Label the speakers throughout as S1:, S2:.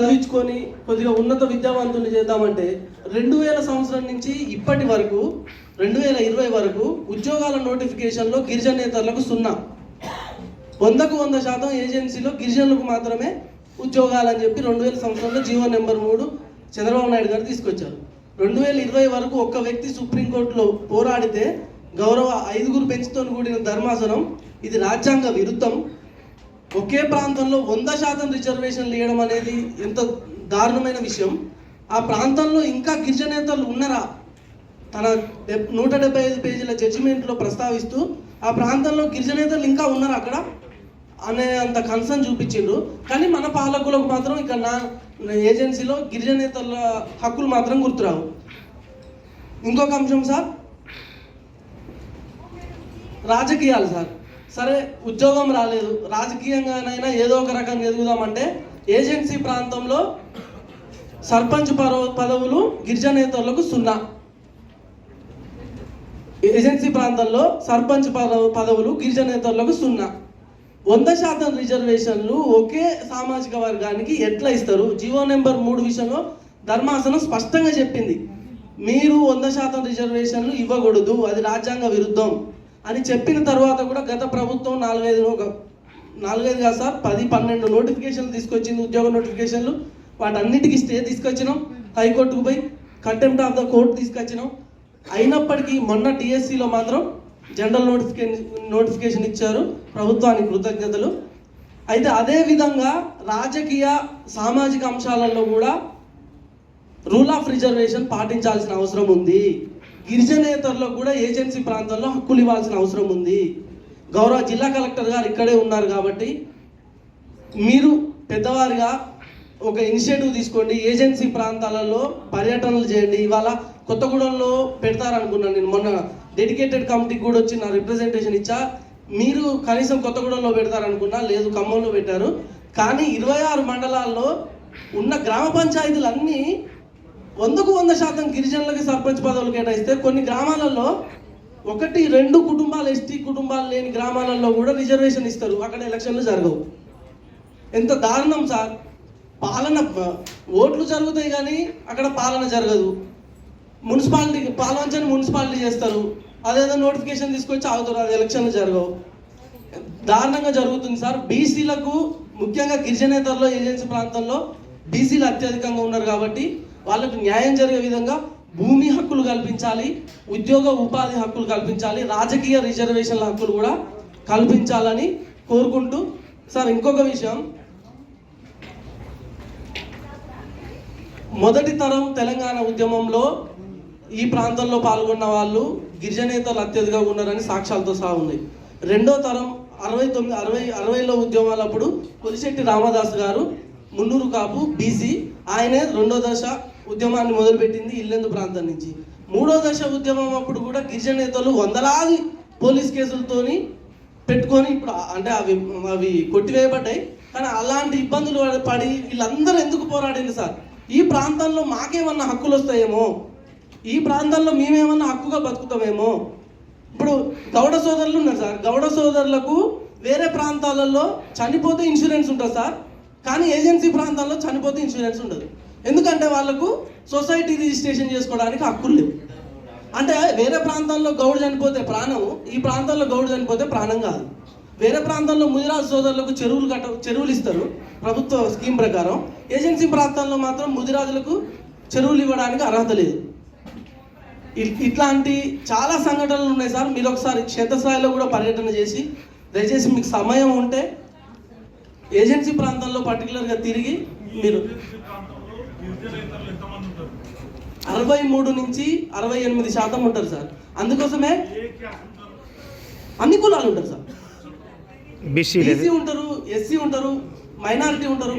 S1: చదివించుకొని కొద్దిగా ఉన్నత విద్యావంతుని చేద్దామంటే రెండు వేల సంవత్సరం నుంచి ఇప్పటి వరకు రెండు వేల ఇరవై వరకు ఉద్యోగాల నోటిఫికేషన్లో గిరిజనేతరులకు సున్నా. వందకు వంద శాతం ఏజెన్సీలో గిరిజనులకు మాత్రమే ఉద్యోగాలు అని చెప్పి రెండు వేల సంవత్సరంలో జీవో నెంబర్ మూడు చంద్రబాబు నాయుడు గారు తీసుకొచ్చారు. రెండు వేల ఇరవై వరకు ఒక్క వ్యక్తి సుప్రీంకోర్టులో పోరాడితే గౌరవ ఐదుగురు బెంచ్తో కూడిన ధర్మాసనం ఇది రాజ్యాంగ విరుద్ధం. ఒకే ప్రాంతంలో వంద శాతం రిజర్వేషన్లు ఇవ్వడం అనేది ఎంత దారుణమైన విషయం. ఆ ప్రాంతంలో ఇంకా గిరిజనేతలు ఉన్నారా? తన నూట డెబ్బై ఐదు పేజీల జడ్జిమెంట్లో ప్రస్తావిస్తూ ఆ ప్రాంతంలో గిరిజనేతలు ఇంకా ఉన్నారు అక్కడ? అనే అంత కన్సర్న్ చూపించిండ్రు. కానీ మన పాలకులకు మాత్రం ఇక్కడ నా ఏజెన్సీలో గిరిజనేతల హక్కులు మాత్రం గుర్తురావు. ఇంకొక అంశం సార్. రాజకీయాలు సార్. సరే ఉద్యోగం రాలేదు. రాజకీయంగానైనా ఏదో ఒక రకంగా ఎదుగుదామంటే ఏజెన్సీ ప్రాంతంలో సర్పంచ్ పరో పదవులు గిరిజనేతరులకు సున్నా. ఏజెన్సీ ప్రాంతంలో సర్పంచ్ పదవ- పదవులు గిరిజనేతరులకు సున్నా. వంద శాతం రిజర్వేషన్లు ఒకే సామాజిక వర్గానికి ఎట్లా ఇస్తారు? జీవో నెంబర్ మూడు విషయంలో ధర్మాసనం స్పష్టంగా చెప్పింది. మీరు వంద శాతం రిజర్వేషన్లు ఇవ్వకూడదు అది రాజ్యాంగ విరుద్ధం అని చెప్పిన తర్వాత కూడా గత ప్రభుత్వం నాలుగైదు ఒక నాలుగైదు కాదు సార్ పది పన్నెండు నోటిఫికేషన్లు తీసుకొచ్చింది ఉద్యోగ నోటిఫికేషన్లు. వాటన్నిటికీ స్టే తీసుకొచ్చినాం హైకోర్టుకు పోయి కంటెంప్ట్ ఆఫ్ ద కోర్టు తీసుకొచ్చినాం. అయినప్పటికీ మొన్న టీఎస్సీలో మాత్రం జనరల్ నోటిఫికేషన్ నోటిఫికేషన్ ఇచ్చారు ప్రభుత్వానికి కృతజ్ఞతలు. అయితే అదే విధంగా రాజకీయ సామాజిక అంశాలలో కూడా రూల్ ఆఫ్ రిజర్వేషన్ పాటించాల్సిన అవసరం ఉంది. గిరిజనేతరులకు కూడా ఏజెన్సీ ప్రాంతాల్లో హక్కులు ఇవ్వాల్సిన అవసరం ఉంది. గౌరవ జిల్లా కలెక్టర్ గారు ఇక్కడే ఉన్నారు కాబట్టి మీరు పెద్దవారిగా ఒక ఇనిషియేటివ్ తీసుకోండి. ఏజెన్సీ ప్రాంతాలలో పర్యటనలు చేయండి. ఇవాళ కొత్తగూడెంలో పెడతారనుకున్నాను నేను మొన్న. డెడికేటెడ్ కమిటీకి కూడా వచ్చి నా రిప్రజెంటేషన్ ఇచ్చా. మీరు కనీసం కొత్తగూడెంలో పెడతారనుకున్నా లేదు ఖమ్మంలో పెట్టారు. కానీ ఇరవై ఆరు మండలాల్లో ఉన్న గ్రామ పంచాయతీలన్నీ వందకు వంద శాతం గిరిజనులకి సర్పంచ్ పదవులు కేటాయిస్తే కొన్ని గ్రామాలలో ఒకటి రెండు కుటుంబాలు ఎస్టీ కుటుంబాలు లేని గ్రామాలలో కూడా రిజర్వేషన్ ఇస్తారు. అక్కడ ఎలక్షన్లు జరగవు. ఎంత దారుణం సార్. పాలన ఓట్లు జరుగుతాయి కానీ అక్కడ పాలన జరగదు. మున్సిపాలిటీ పాలవంచని మున్సిపాలిటీ చేస్తారు. అదేదో నోటిఫికేషన్ తీసుకొచ్చి ఆగుతారు అది ఎలక్షన్లు జరగవు. దారుణంగా జరుగుతుంది సార్. బీసీలకు ముఖ్యంగా గిరిజనేతల్లో ఏజెన్సీ ప్రాంతంలో బీసీలు అత్యధికంగా ఉన్నారు కాబట్టి వాళ్ళకు న్యాయం జరిగే విధంగా భూమి హక్కులు కల్పించాలి ఉద్యోగ ఉపాధి హక్కులు కల్పించాలి రాజకీయ రిజర్వేషన్ల హక్కులు కూడా కల్పించాలని కోరుకుంటూ సార్ ఇంకొక విషయం. మొదటి తరం తెలంగాణ ఉద్యమంలో ఈ ప్రాంతంలో పాల్గొన్న వాళ్ళు గిరిజనేతలు అత్యధికంగా ఉన్నారని సాక్ష్యాలతో సహా ఉన్నాయి. రెండో తరం అరవై తొమ్మిది అరవై అరవైలో ఉద్యమాలప్పుడు పులిశెట్టి రామదాస్ గారు మున్నూరు కాపు బీసీ ఆయనే రెండో దశ ఉద్యమాన్ని మొదలుపెట్టింది ఇల్లెందు ప్రాంతం నుంచి. మూడో దశ ఉద్యమం అప్పుడు కూడా గిరిజనేతలు వందలాది పోలీస్ కేసులతోని పెట్టుకొని ఇప్పుడు అంటే అవి అవి కొట్టివేయబడ్డాయి. కానీ అలాంటి ఇబ్బందులు పడి వీళ్ళందరూ ఎందుకు పోరాడింది సార్? ఈ ప్రాంతంలో మాకేమన్నా హక్కులు వస్తాయేమో ఈ ప్రాంతంలో మేమేమన్నా హక్కుగా బతుకుతామేమో? ఇప్పుడు గౌడ సోదరులు ఉన్నారు సార్. గౌడ సోదరులకు వేరే ప్రాంతాలలో చనిపోతే ఇన్సూరెన్స్ ఉంటుంది సార్. కానీ ఏజెన్సీ ప్రాంతాల్లో చనిపోతే ఇన్సూరెన్స్ ఉండదు. ఎందుకంటే వాళ్ళకు సొసైటీ రిజిస్ట్రేషన్ చేసుకోవడానికి హక్కులు లేవు. అంటే వేరే ప్రాంతాల్లో గౌడు చనిపోతే ప్రాణం ఈ ప్రాంతాల్లో గౌడు చనిపోతే ప్రాణం కాదు. వేరే ప్రాంతాల్లో ముదిరాజు సోదరులకు చెరువులు కట్ట చెరువులు ఇస్తారు ప్రభుత్వ స్కీమ్ ప్రకారం. ఏజెన్సీ ప్రాంతాల్లో మాత్రం ముదిరాజులకు చెరువులు ఇవ్వడానికి అర్హత లేదు. ఇట్లాంటి చాలా సంఘటనలు ఉన్నాయి సార్. మీరు ఒకసారి క్షేత్రస్థాయిలో కూడా పర్యటన చేసి దయచేసి మీకు సమయం ఉంటే ఏజెన్సీ ప్రాంతాల్లో పర్టికులర్గా తిరిగి మీరు అరవై మూడు నుంచి అరవై ఎనిమిది శాతం ఉంటారు సార్. అందుకోసమే అన్ని కులాలు ఉంటారు సార్.
S2: బీసీ
S1: ఉంటారు ఎస్సీ ఉంటారు మైనారిటీ ఉంటారు.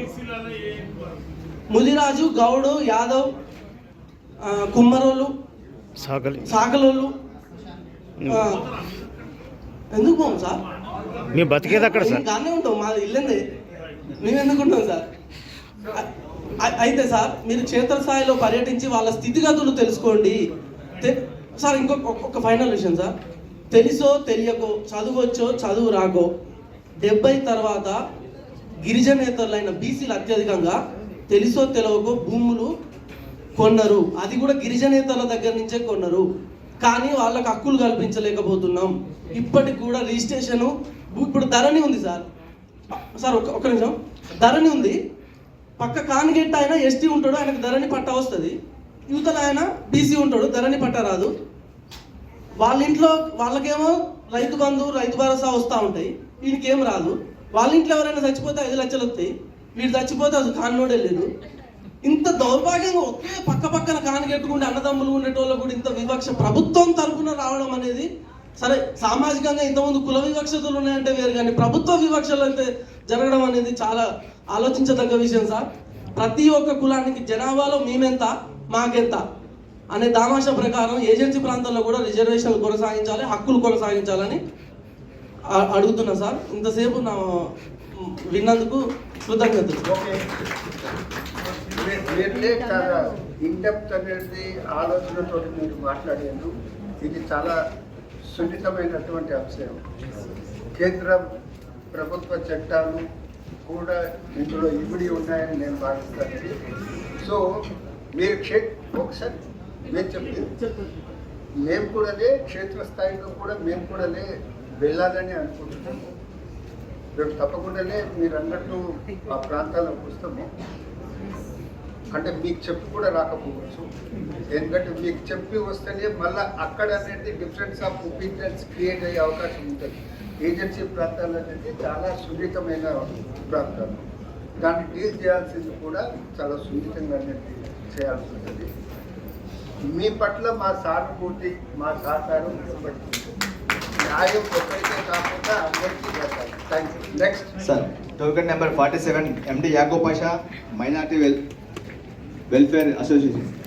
S1: ముదిరాజు గౌడు యాదవ్ కుమ్మరోళ్ళు
S2: సాగలి.
S1: సాకలోళ్ళు ఆ, ఎందుకు పోం సార్?
S2: మేము బతికేది అక్కడ సార్.
S1: గానే ఉంటాం మా ఇల్లందే. మేము ఎందుకు ఉంటాం సార్? అయితే సార్ మీరు క్షేత్రస్థాయిలో పర్యటించి వాళ్ళ స్థితిగతులు తెలుసుకోండి. సార్ ఇంకొక ఒక- ఫైనల్ విషయం సార్. తెలుసో తెలియకో చదువచ్చో చదువు రాకో డెబ్బై తర్వాత గిరిజనేతరులైన బీసీలు అత్యధికంగా తెలుసో తెలియకో భూములు కొన్నారు. అది కూడా గిరిజనేతల దగ్గర నుంచే కొన్నారు. కానీ వాళ్ళకి హక్కులు కల్పించలేకపోతున్నాం. ఇప్పటికి కూడా రిజిస్ట్రేషను ఇప్పుడు ధరణి ఉంది సార్. సార్ ఒక ఒక నిమిషం. ధరణి ఉంది. పక్క కానిగెట్ ఆయన ఎస్టీ ఉంటాడు ఆయనకు ధరణి పట్ట వస్తుంది. యువతల ఆయన బీసీ ఉంటాడు ధరణి పట్ట రాదు. వాళ్ళ ఇంట్లో వాళ్ళకేమో రైతు బంధు రైతు భరోసా వస్తూ ఉంటాయి. వీడికేం రాదు. వాళ్ళ ఇంట్లో ఎవరైనా చచ్చిపోతే ఐదు లక్షలు వస్తాయి. వీడు చచ్చిపోతే అది కాన్నోడే లేదు. ఇంత దౌర్భాగ్యంగా ఒకే పక్క పక్కన కానిగెట్టుకుంటే అన్నదమ్ములు ఉండేటోళ్ళు కూడా ఇంత వివక్ష ప్రభుత్వం తరపున రావడం అనేది సరే సామాజికంగా ఇంతమంది కుల వివక్షతలు ఉన్నాయంటే వేరు కానీ ప్రభుత్వ వివక్షలు అయితే జరగడం అనేది చాలా ఆలోచించదగ్గ విషయం సార్. ప్రతి ఒక్క కులానికి జనాభాలో మేమెంత మాకెంత అనే దామాష ప్రకారం ఏజెన్సీ ప్రాంతంలో కూడా రిజర్వేషన్లు కొనసాగించాలి హక్కులు కొనసాగించాలని అడుగుతున్నా సార్. ఇంతసేపు నా విన్నందుకు కృతజ్ఞతలు.
S3: ఓకే మీరులే చాలా అనేది ఆలోచనతో మీరు మాట్లాడారు ఇది చాలా సున్నితమైనటువంటి అంశం. కేంద్ర ప్రభుత్వ చట్టాలు కూడా ఇందులో ఇమిడి ఉన్నాయని నేను భావిస్తాను. సో మీరు క్షే ఒకసారి మేము చెప్తాను మేము కూడానే క్షేత్రస్థాయిలో కూడా మేము కూడానే వెళ్ళాలని అనుకుంటున్నాము. రేపు తప్పకుండానే మీరు అన్నట్టు ఆ ప్రాంతాలకు వస్తాము. అంటే మీకు చెప్పి కూడా రాకపోవచ్చు. ఎందుకంటే మీకు చెప్పి వస్తేనే మళ్ళీ అక్కడ అనేది డిఫరెన్స్ ఆఫ్ ఒపీనియన్స్ క్రియేట్ అయ్యే అవకాశం ఉంటుంది. ఏజెన్సీ ప్రాంతాలు అనేది చాలా సున్నితమైన ప్రాంతాలు. దాన్ని డీల్ చేయాల్సింది కూడా చాలా సున్నితంగా అనేది చేయాల్సి ఉంటుంది. మీ పట్ల మా సానుభూతి మా సహకారం ఎప్పటికీ న్యాయం ఒకరికే కాకుండా అందరికీ thank you next
S4: Sir, token number 47, MD Yaqub Pasha, minority well Welfare Association.